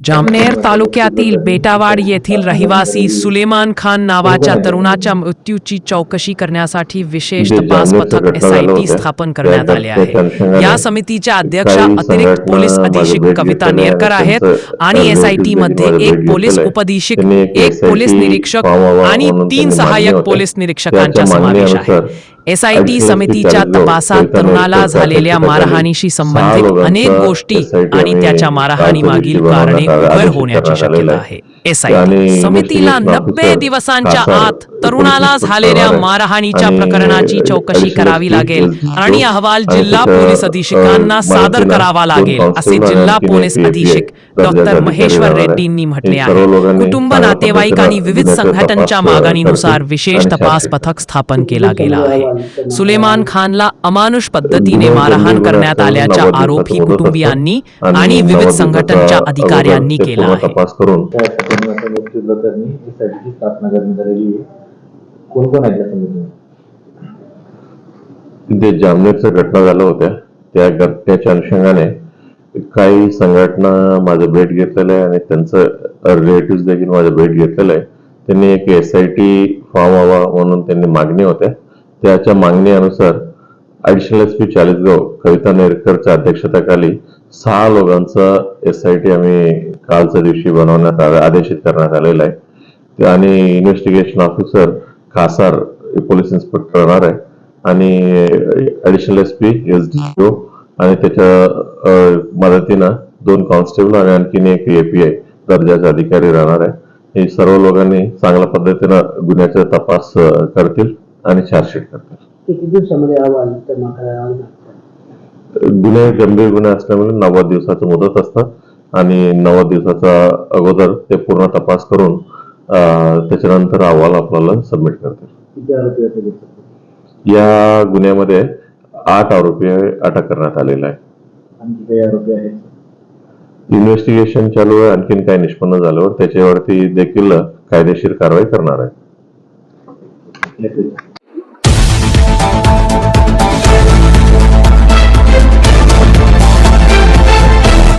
जामनेर तालुक्यातील बेटावाड येथील रहिवासी सुलेमान खान नावाच्या तरुणाच्या मृत्यूची चौकशी करण्यासाठी विशेष तपास पथक एसआयटी स्थापन करण्यात आले आहे. या समितीच्या अध्यक्षा अतिरिक्त पोलीस अधीक्षक कविता नेरकर आहेत आणि एसआयटी देखील मध्ये एक पोलीस त्यांनी एक पोलीस निरीक्षक आणि तीन सहाय्यक पोलीस. निरीक्षकांचा समावेश आहे. एसआयटी समितीच्या तपासात तरुणाला झालेल्या मारहाणीशी संबंधित अनेक गोष्टी आणि त्याच्या काल मारहाणीमागील दिवशी कारणे उघड होण्याची शक्यता आहे. एसआयटी समितीला नब्बे दिवसांच्या आत तरुणाला झालेल्या. मारहाणीच्या प्रकरणाची चौकशी करावी लागेल आणि अहवाल जिल्हा पोलीस अधीक्षकांना सादर करावा लागेल असे जिल्हा पोलीस अधीक्षक डॉक्टर महेश्वर. रेड्डींनी म्हटले हे आहे कुटुंब नातेवाईक आणि विविध संघटनांच्या मागणीनुसार विशेष तपास पथक स्थापन केला गेला आहे सुलेमान खानला अमानुष पद्धतीने मारहाण करण्यात नव्वद आरोपी कुटुंबियांनी. आणि विविध संघटनांच्या अधिकाऱ्यांनी केला आहे कोण कोण आहेत त्या समितीमध्ये? जामनेरच्या घटना झाल्या होत्या त्या घटनेच्या अनुषंगाने काही संघटना माझं भेट घेतलेलं आहे आणि त्यांचं रिलेटिव्ह देखील माझं भेट घेतलेलं आहे. त्यांनी एक एस आय टी फॉर्म हवा म्हणून त्यांनी मागणी होत्या. त्याच्या मागणीनुसार additional S P Chalisgaon Kavita नेरकरच्या अध्यक्षतेखाली सहा लोकांचं एस आय टी आम्ही कालच्या दिवशी बनवण्यात आलं आदेशित करण्यात आलेलं आहे. आणि इन्व्हेस्टिगेशन ऑफिसर खासार पोलीस इन्स्पेक्टर राहणार आहे. आणि additional S P S D O आणि त्याच्या मदतीनं दोन कॉन्स्टेबल आणि आणखीन एक एपीआय दर्जाचे अधिकारी राहणार आहे. हे सर्व लोकांनी चांगल्या पद्धतीनं गुन्ह्याचा तपास करतील आणि चार्जशीट करतील. किती दिवसामध्ये अहवाल जमा करावा लागतो गुन्हे गंभीर गुन्हे असल्यामुळे नव्वद दिवसाचं मुदत असतं आणि नव्वद दिवसाचा अगोदर ते पूर्ण तपास करून त्याच्यानंतर अहवाल आपल्याला सबमिट करतील? या गुन्ह्यामध्ये आठ आरोपी अटक करण्यात आलेला आहे इन्व्हेस्टिगेशन चालू आहे. आणखीन काही निष्पन्न झाल्यावर त्याच्यावरती देखील कायदेशीर कारवाई करणार आहे.